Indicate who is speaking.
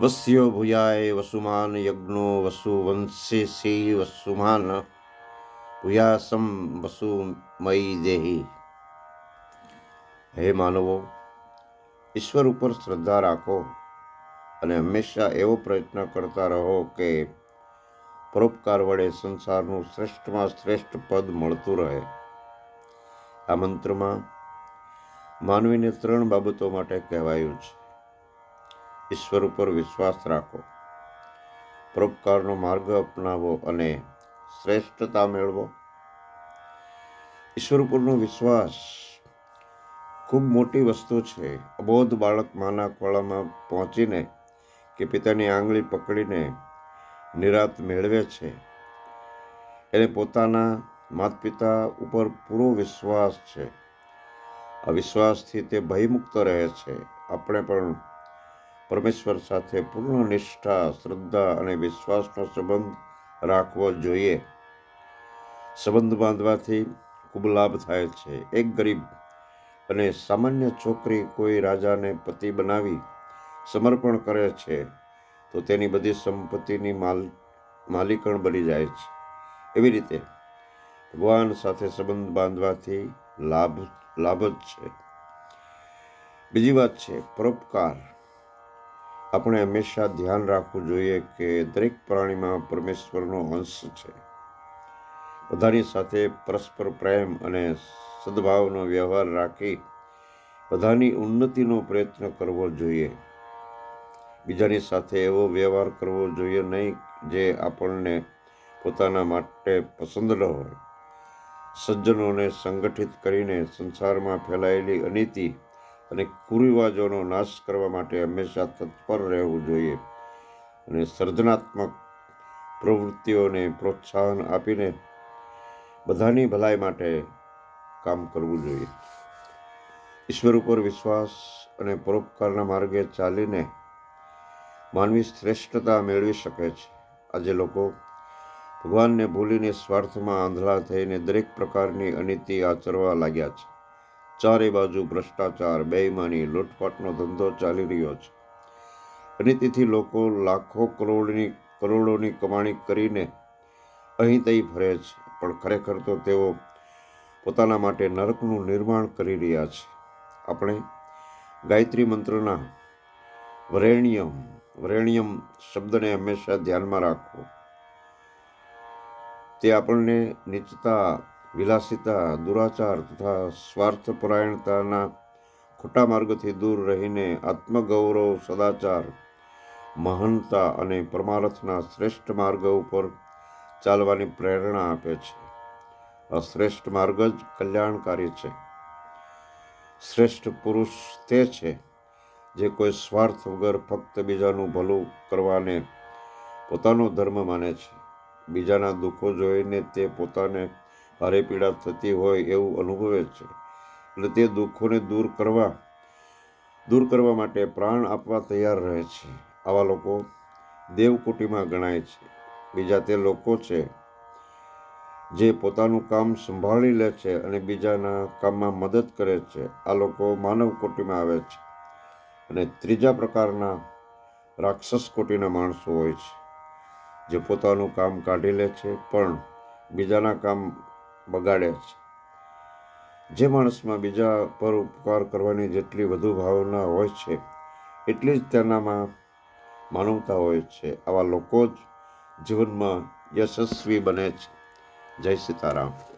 Speaker 1: વસ્યો ભૂયાય વસુમાન યજ્ઞો વસુવંશી વસુમાન ભૂયાસમ વસુમયી દેહી હે માનવો ઈશ્વર ઉપર શ્રદ્ધા રાખો અને હંમેશા એવો પ્રયત્ન કરતા રહો કે પરોપકાર વડે સંસારનું શ્રેષ્ઠમાં શ્રેષ્ઠ પદ મળતું રહે. આ મંત્રમાં માનવીને ત્રણ બાબતો માટે કહેવાયું છે. ઈશ્વર ઉપર વિશ્વાસ રાખો. પરોપકારનો માર્ગ અપનાવો અને શ્રેષ્ઠતા મેળવો. ઈશ્વર ઉપરનો વિશ્વાસ ખૂબ મોટી વસ્તુ છે. અબોધ બાળક માના ખોળામાં પહોંચીને કે પિતાની આંગળી પકડીને નિરાત મેળવે છે. એને પોતાના માતા પિતા ઉપર પૂરો વિશ્વાસ છે. આ વિશ્વાસથી તે ભયમુક્ત રહે છે. આપણે પણ પરમેશ્વર સાથે પૂર્ણ નિષ્ઠા, શ્રદ્ધા અને વિશ્વાસનો સંબંધ રાખવો જોઈએ. સંબંધ બાંધવાથી ખૂબ લાભ થાય છે. એક ગરીબ અને સામાન્ય છોકરી કોઈ રાજાને પતિ બનાવી સમર્પણ કરે છે, તો તેની બધી સંપત્તિની માલ, માલિકણ બની જાય છે. એવી રીતે ભગવાન સાથે સંબંધ બાંધવાથી લાભ લાભ જ છે. બીજી વાત છે, પરોપકાર. આપણે હંમેશા ધ્યાન રાખવું જોઈએ કે દરેક પ્રાણીમાં પરમેશ્વરનો અંશ છે. બધાની સાથે પરસ્પર પ્રેમ અને સદભાવનો વ્યવહાર રાખી બધાની ઉન્નતિનો પ્રયત્ન કરવો જોઈએ. બીજાની સાથે એવો વ્યવહાર કરવો જોઈએ નહીં જે આપણને પોતાના માટે પસંદ ન હોય. સજ્જનોને સંગઠિત કરીને સંસારમાં ફેલાયેલી અનીતિ અને કુરિવાજોનો નાશ કરવા માટે હંમેશા તત્પર રહેવું જોઈએ અને સર્જનાત્મક પ્રવૃત્તિઓને પ્રોત્સાહન આપીને બધાની ભલાઈ માટે કામ કરવું જોઈએ. ઈશ્વર ઉપર વિશ્વાસ અને પરોપકારના માર્ગે ચાલીને માનવી શ્રેષ્ઠતા મેળવી શકે છે. આજે લોકો ભગવાનને ભૂલીને સ્વાર્થમાં આંધળા થઈને દરેક પ્રકારની અનીતિ આચરવા લાગ્યા છે. ચારે બાજુ ભ્રષ્ટાચાર, બેઈમાની, લૂંટફાટનો ધંધો ચાલી રહ્યો છે. અને તેથી લોકો લાખો કરોડની, કરોડોની કમાણી કરીને અહીં તહીં ફરે છે. પણ ખરેખર તો તેઓ પોતાના માટે નરકનું નિર્માણ કરી રહ્યા છે. આપણે ગાયત્રી મંત્રના વરેણ્યમ વરેણ્યમ શબ્દને હંમેશા ધ્યાનમાં રાખવો તે આપણને નીચતા વિલાસિતા દુરાચાર તથા સ્વાર્થપરાયણતાના ખોટા માર્ગથી દૂર રહીને આત્મગૌરવ, સદાચાર, મહાનતા અને પરમાર્થના શ્રેષ્ઠ માર્ગ ઉપર ચાલવાની પ્રેરણા આપે છે. આ શ્રેષ્ઠ માર્ગ જ કલ્યાણકારી છે. શ્રેષ્ઠ પુરુષ તે છે જે કોઈ સ્વાર્થ વગર ફક્ત બીજાનું ભલું કરવાને પોતાનો ધર્મ માને છે. બીજાના દુઃખો જોઈને તે પોતાને ભારે પીડા થતી હોય એવું અનુભવે છે. એટલે તે દુઃખોને દૂર કરવા દૂર કરવા માટે પ્રાણ આપવા તૈયાર રહે છે. આવા લોકો દેવકુટીમાં ગણાય છે. બીજા તે લોકો છે જે પોતાનું કામ સંભાળી લે છે અને બીજાના કામમાં મદદ કરે છે. આ લોકો માનવ કોટીમાં આવે છે અને ત્રીજા પ્રકારના રાક્ષસ કોટીના માણસો હોય છે. જે પોતાનું કામ કાઢી લે છે, પણ બીજાના કામ બગાડે છે. જે માણસમાં બીજા પર ઉપકાર કરવાની જેટલી વધુ ભાવના હોય છે, એટલી જ તેનામાં માનવતા હોય છે. આવા લોકો જ જીવનમાં યશસ્વી બને છે. જય સીતારામ.